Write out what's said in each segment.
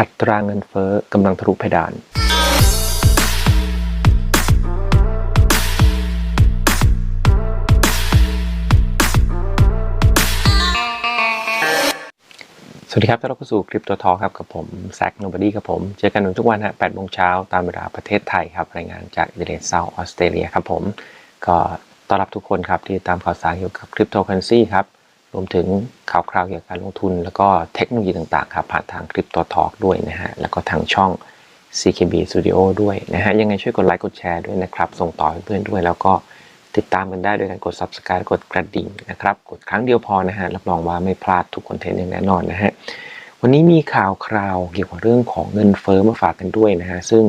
อัตราเงินเฟ้อกำลังทะลุเพดานสวัสดีครับต้อนรับเข้าสู่คลิปตัวทอครับกับผมแซคโนบดี้ครับผม เจอกันทุกวันฮะ8โมงเช้าตามเวลาประเทศไทยครับ รายงานจากอินเดียเซาออสเตรเลียครับผม ก็ต้อนรับทุกคนครับที่ตามข่าวสารเกี่ยวกับคริปโตเคอเรนซีครับ รวมถึงข่าวคราวเกี่ยวกับการลงทุน แล้วก็เทคโนโลยีต่างๆครับผ่านทางคลิปตัวทอกด้วยนะฮะ แล้วก็ทางช่อง CKB Studio ด้วยนะฮะ ยังไงช่วยกดไลค์กดแชร์ด้วยนะครับ ส่งต่อเพื่อนๆด้วย แล้วก็ติดตามกันได้โดยการกด Subscribe กดกระดิ่งนะครับ กดครั้งเดียวพอนะฮะ รับรองว่าไม่พลาดทุกคอนเทนต์อย่างแน่นอนนะฮะ วันนี้มีข่าวคราวเกี่ยวกับเรื่องของเงินเฟ้อมาฝากกันด้วยนะฮะ ซึ่ง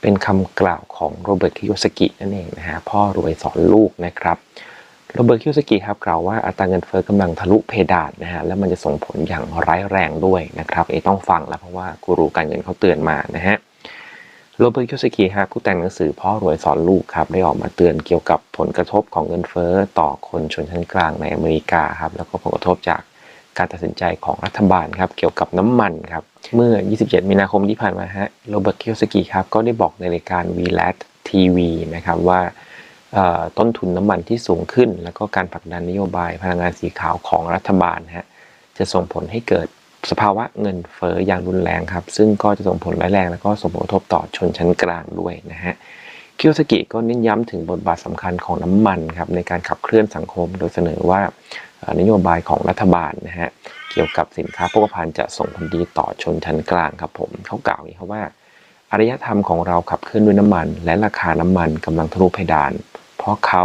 เป็นคำกล่าวของโรเบิร์ตคิโยสกินั่นเองนะฮะ พ่อรวยสอนลูกนะครับ โรเบิร์ตคิโยสกิครับกล่าวว่าอัตราเงินเฟ้อกำลังทะลุเพดานนะฮะแล้วมันจะส่งผลอย่างร้ายแรงด้วยนะครับเอต้องฟังแล้วเพราะว่ากูรูการเงินเขาเตือนมานะฮะโรเบิร์ตคิโยสกิฮะผู้แต่งหนังสือพ่อรวยสอนลูกครับได้ออกมาเตือนเกี่ยวกับผลกระทบของเงินเฟ้อต่อคนชนชั้นกลางในอเมริกาครับแล้วก็ผลกระทบจากการตัดสินใจของรัฐบาลครับเกี่ยวกับน้ำมันครับเมื่อ 27 มีนาคมที่ผ่านมาฮะโรเบิร์ตคิโยสกิครับก็ได้บอกในรายการ v l a t TV นะครับว่า ต้นทุนน้ำมันที่สูงขึ้น แล้วก็การผลักดันนโยบายพลังงานสีขาวของรัฐบาลฮะจะส่งผลให้เกิดสภาวะเงินเฟ้ออย่างรุนแรงครับ ซึ่งก็จะส่งผลร้ายแรง แล้วก็ส่งผลกระทบต่อชนชั้นกลางด้วยนะฮะคิโยสกิก็เน้นย้ำถึงบทบาทสำคัญของน้ำมันครับในการขับเคลื่อนสังคม โดยเสนอว่านโยบายของรัฐบาลนะฮะเกี่ยวกับสินค้าโภคภัณฑ์จะส่งผลดีต่อชนชั้นกลางครับผมเขากล่าวอย่างนี้ครับว่า อารยธรรมของเราขับเคลื่อนด้วยน้ำมัน และราคาน้ำมันกำลังทะลุเพดาน เพราะเขา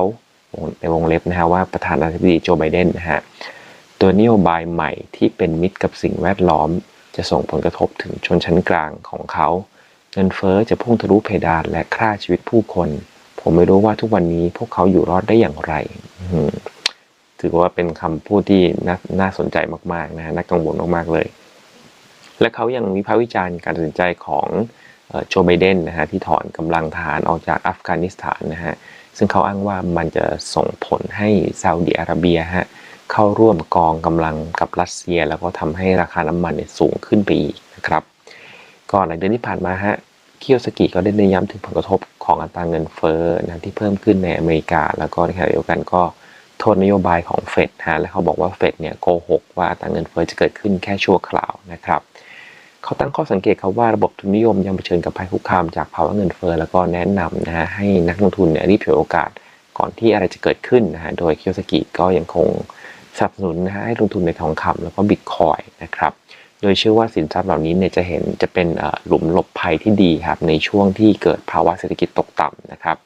ในวงเล็บนะฮะว่าประธานาธิบดีโจไบเดนนะฮะตัวนโยบายใหม่ที่เป็นมิตรกับสิ่งแวดล้อม จะส่งผลกระทบถึงชนชั้นกลางของเขา เงินเฟ้อจะพุ่งทะลุเพดานและฆ่าชีวิตผู้คน ผมไม่รู้ว่าทุกวันนี้พวกเขาอยู่รอดได้อย่างไรถือว่าเป็นคำพูดที่น่านาสนใจมากๆนะน่ากังวลมากๆเลย และเขายังวิพากษ์วิจารณ์การตัดสินใจของ โจไบเดนนะฮะที่ถอนกำลังทหารออกจากอัฟกานิสถานนะฮะซึ่งเขาอ้างว่ามันจะส่งผลให้ซาอุดิอาระเบียฮะเข้าร่วมกองกำลังกับรัสเซีย แล้วก็ทำให้ราคาน้ำมันเนี่ยสูงขึ้นไปอีกนะครับก่อนหลายเดือนที่ผ่านมาฮะคิโยสกิก็ได้เน้นย้ำถึงผลกระทบของอัตราเงินเฟ้อนะที่เพิ่มขึ้นในอเมริกา แล้วก็ในขณะเดียวกันก็โทษนโยบายของเฟดฮะและเขาบอกว่าเฟดเนี่ยโกหกว่าอัตราเงินเฟ้อจะเกิดขึ้นแค่ชั่วคราวนะครับ เขาตั้งข้อสังเกตครับว่าระบบทุนนิยมยังเผชิญกับภัยคุกคามจากภาวะเงินเฟ้อแล้วก็แนะนำนะฮะให้นักลงทุนเนี่ยรีบฉวยโอกาสก่อนที่อะไรจะเกิดขึ้นนะฮะโดยเคิโยสกิก็ยังคงสนับสนุนนะฮะให้ลงทุนในทองคำแล้วก็บิตคอยนะครับโดยเชื่อว่าสินทรัพย์เหล่านี้เนี่ยจะเห็นจะเป็นหลุมหลบภัยที่ดีครับในช่วงที่เกิดภาวะเศรษฐกิจตกต่ำนะครับ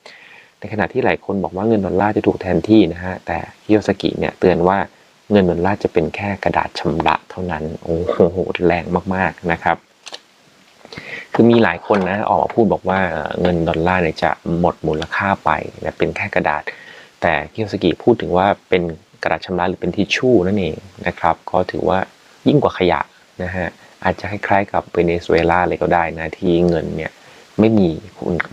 ในขณะที่หลายคนบอกว่าเงินดอลลาร์จะถูกแทนที่นะฮะแต่ฮิโยสกิเนี่ยเตือนว่า เงินดอลลาร์จะเป็นแค่กระดาษชำระเท่านั้น โอ้โหแรงมากๆนะครับ คือมีหลายคนนะออกมาพูดบอกว่าเงินดอลลาร์เนี่ยจะหมดมูลค่าไปนะเป็นแค่กระดาษ แต่คิโยสกิพูดถึงว่าเป็นกระดาษชำระหรือเป็นทิชชู่นั่นเองนะครับ ก็ถือว่ายิ่งกว่าขยะนะฮะอาจจะคล้ายๆกับเวเนซุเอลาเลยก็ได้นะที่เงินเนี่ยไม่มี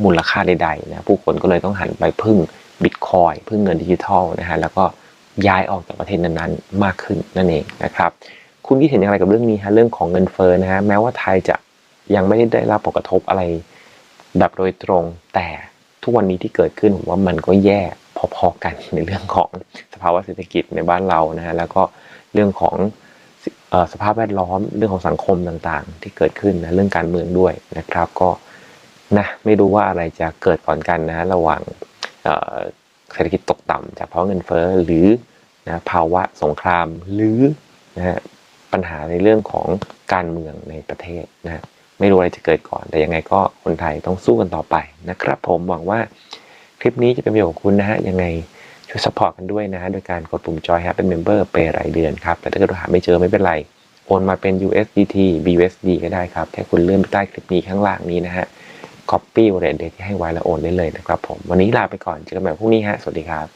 มูลค่าใดๆนะผู้คนก็เลยต้องหันไปพึ่งบิตคอยพึ่งเงินดิจิทัลนะฮะแล้วก็ ย้ายออกจากประเทศนั้นๆ มากขึ้นนั่นเองนะครับ คุณคิดเห็นอย่างไรกับเรื่องนี้ฮะเรื่องของเงินเฟ้อนะฮะแม้ว่าไทยจะยังไม่ได้รับผลกระทบอะไร แบบโดยตรง แต่ทุกวันนี้ที่เกิดขึ้นผมว่ามันก็แย่พอๆกันในเรื่องของสภาวะเศรษฐกิจในบ้านเรานะฮะแล้วก็เรื่องของสภาพแวดล้อมเรื่องของสังคมต่างๆ ที่เกิดขึ้นนะเรื่องการเมืองด้วยนะครับ ก็นะไม่รู้ว่าอะไรจะเกิดก่อนกันนะระหว่าง เศรษฐกิจตกต่ำจากเพราะเงินเฟ้อหรือนะภาวะสงครามหรือนะปัญหาในเรื่องของการเมืองในประเทศนะไม่รู้อะไรจะเกิดก่อน แต่ยังไงก็คนไทยต้องสู้กันต่อไปนะครับ ผมหวังว่าคลิปนี้จะเป็นประโยชน์กับคุณนะฮะยังไงช่วยสปอร์ตกันด้วยนะฮะโดยการกดปุ่มจอยฮะเป็นเมมเบอร์ไปรายเดือนครับ แต่ถ้าเกิดหาไม่เจอไม่เป็นไร โอนมาเป็น USDT BUSD ก็ได้ครับ แค่คุณเลื่อนไปใต้คลิปนี้ข้างล่างนี้นะฮะ copy wallet ที่ให้ไว้แล้วโอนได้เลยนะครับผมวันนี้ลาไปก่อนเจอกันใหม่พรุ่งนี้ฮะสวัสดีครับ